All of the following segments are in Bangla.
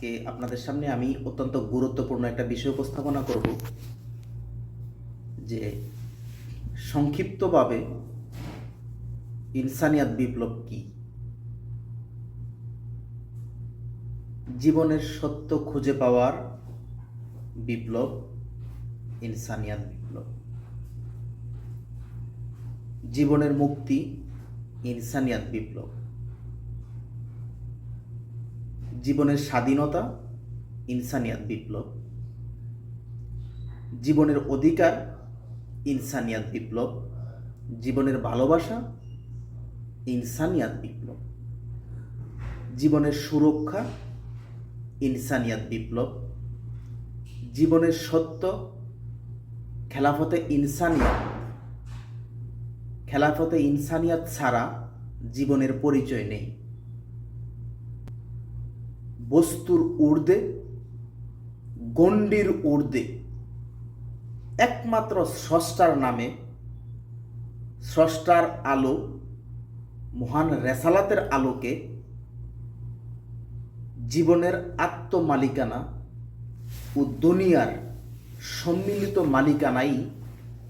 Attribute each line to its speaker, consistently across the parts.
Speaker 1: আজকে আপনাদের সামনে আমি অত্যন্ত গুরুত্বপূর্ণ একটা বিষয় উপস্থাপনা করব যে সংক্ষিপ্তভাবে ইনসানিয়াত বিপ্লব কি? জীবনের সত্য খুঁজে পাওয়ার বিপ্লব, ইনসানিয়াত বিপ্লব। জীবনের মুক্তি, ইনসানিয়াত বিপ্লব। জীবনের স্বাধীনতা, ইনসানিয়াত বিপ্লব। জীবনের অধিকার, ইনসানিয়াত বিপ্লব। জীবনের ভালোবাসা, ইনসানিয়াত বিপ্লব। জীবনের সুরক্ষা, ইনসানিয়াত বিপ্লব। জীবনের সত্য, খেলাফতে ইনসানিয়াত। খেলাফতে ইনসানিয়াত ছাড়া জীবনের পরিচয় নেই। বস্তুর ঊর্ধ্বে, গণ্ডির ঊর্ধ্বে, একমাত্র স্রষ্টার নামে, স্রষ্টার আলো, মহান রেসালাতের আলোকে জীবনের আত্মমালিকানা ও দুনিয়ার সম্মিলিত মালিকানাই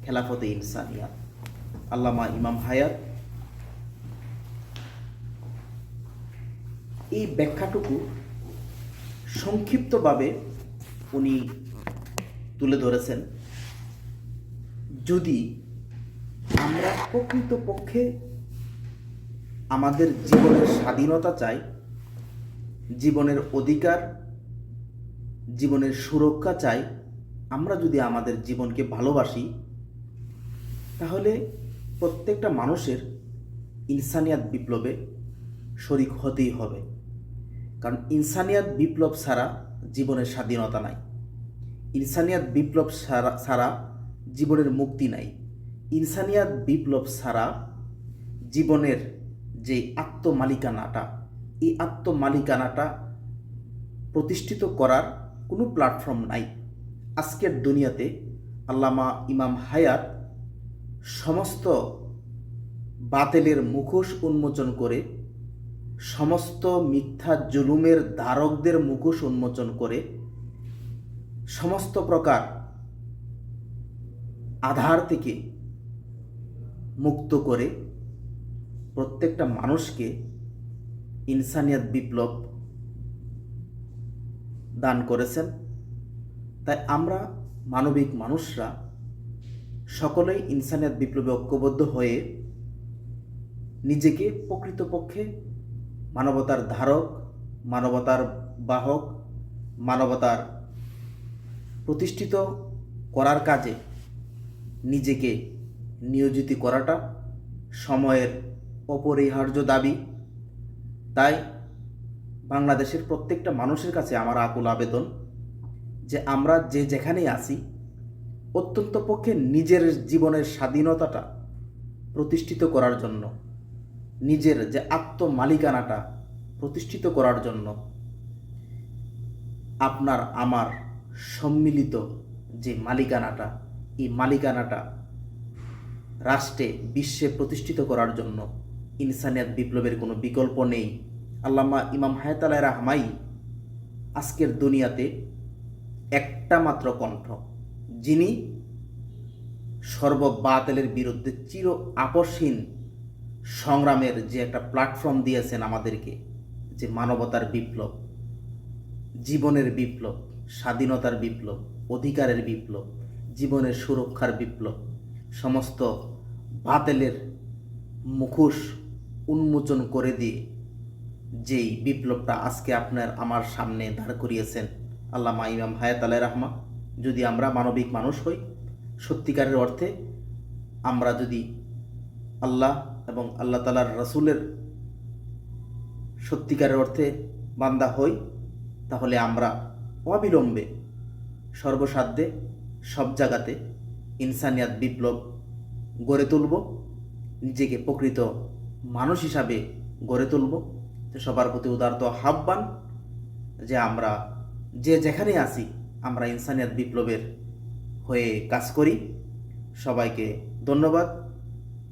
Speaker 1: খেলাফতে ইনসানিয়া। আল্লামা ইমাম হায়াত এই ব্যাখ্যাটুকু সংক্ষিপ্তভাবে উনি তুলে ধরেছেন। যদি আমরা প্রকৃতপক্ষে আমাদের জীবনের স্বাধীনতা চাই, জীবনের অধিকার, জীবনের সুরক্ষা চাই, আমরা যদি আমাদের জীবনকে ভালোবাসি, তাহলে প্রত্যেকটা মানুষের ইনসানিয়াত বিপ্লবে শরিক হতেই হবে। কারণ ইনসানিয়াত বিপ্লব ছাড়া জীবনের স্বাধীনতা নাই। ইনসানিয়াত বিপ্লব ছাড়া ছাড়া জীবনের মুক্তি নাই। ইনসানিয়াত বিপ্লব ছাড়া জীবনের যে আত্মমালিকানাটা, এই আত্মমালিকানাটা প্রতিষ্ঠিত করার কোনো প্ল্যাটফর্ম নাই। আজকের দুনিয়াতে আল্লামা ইমাম হায়াত সমস্ত বাতেলের মুখোশ উন্মোচন করে সমস্ত মিথ্যা জুলুমের ধারকদের মুখোশ উন্মোচন করে সমস্ত প্রকার আধার থেকে মুক্ত করে প্রত্যেকটা মানুষকে ইনসানিয়াত বিপ্লব দান করেছেন। তাই আমরা মানবিক মানুষরা সকলেই ইনসানিয়াত বিপ্লবে ঐক্যবদ্ধ হয়ে নিজেকে প্রকৃতপক্ষে মানবতার ধারক, মানবতার বাহক, মানবতার প্রতিষ্ঠিত করার কাজে নিজেকে নিয়োজিত করাটা সময়ের অপরিহার্য দাবি। তাই বাংলাদেশের প্রত্যেকটা মানুষের কাছে আমার আকুল আবেদন যে আমরা যে যেখানেই আছি, অত্যন্ত পক্ষে নিজের জীবনের স্বাধীনতাটা প্রতিষ্ঠিত করার জন্য নিজের যে আত্মমালিকানাটা প্রতিষ্ঠিত করার জন্য আপনার, আমার সম্মিলিত যে মালিকানাটা, এই মালিকানাটা রাষ্ট্রে, বিশ্বে প্রতিষ্ঠিত করার জন্য ইনসানিয়াত বিপ্লবের কোনো বিকল্প নেই। আল্লামা ইমাম হায়াতালায় রাহমাই আজকের দুনিয়াতে একটা মাত্র কণ্ঠ, যিনি সর্ববাতেলের বিরুদ্ধে চির আপসহীন সংগ্রামের যে একটা প্ল্যাটফর্ম দিয়েছেন আমাদেরকে, যে মানবতার বিপ্লব, জীবনের বিপ্লব, স্বাধীনতার বিপ্লব, অধিকারের বিপ্লব, জীবনের সুরক্ষার বিপ্লব, সমস্ত বাতেলের মুখোশ উন্মোচন করে দিয়ে যেই বিপ্লবটা আজকে আপনার আমার সামনে দাঁড় করিয়েছেন আল্লামা ইমাম হায়াত আলাই রাহমা, যদি আমরা মানবিক মানুষ হই, সত্যিকারের অর্থে আমরা যদি আল্লাহ এবং আল্লাহ তালার রসুলের সত্যিকারের অর্থে বান্দা হই, তাহলে আমরা অবিলম্বে, সর্বসাধ্যে সব জায়গাতে ইনসানিয়াত বিপ্লব গড়ে তুলব, নিজেকে প্রকৃত মানুষ হিসাবে গড়ে তুলব। সবার প্রতি উদারত আহ্বান যে আমরা যে যেখানে আছি, আমরা ইনসানিয়াত বিপ্লবের হয়ে কাজ করি। সবাইকে ধন্যবাদ।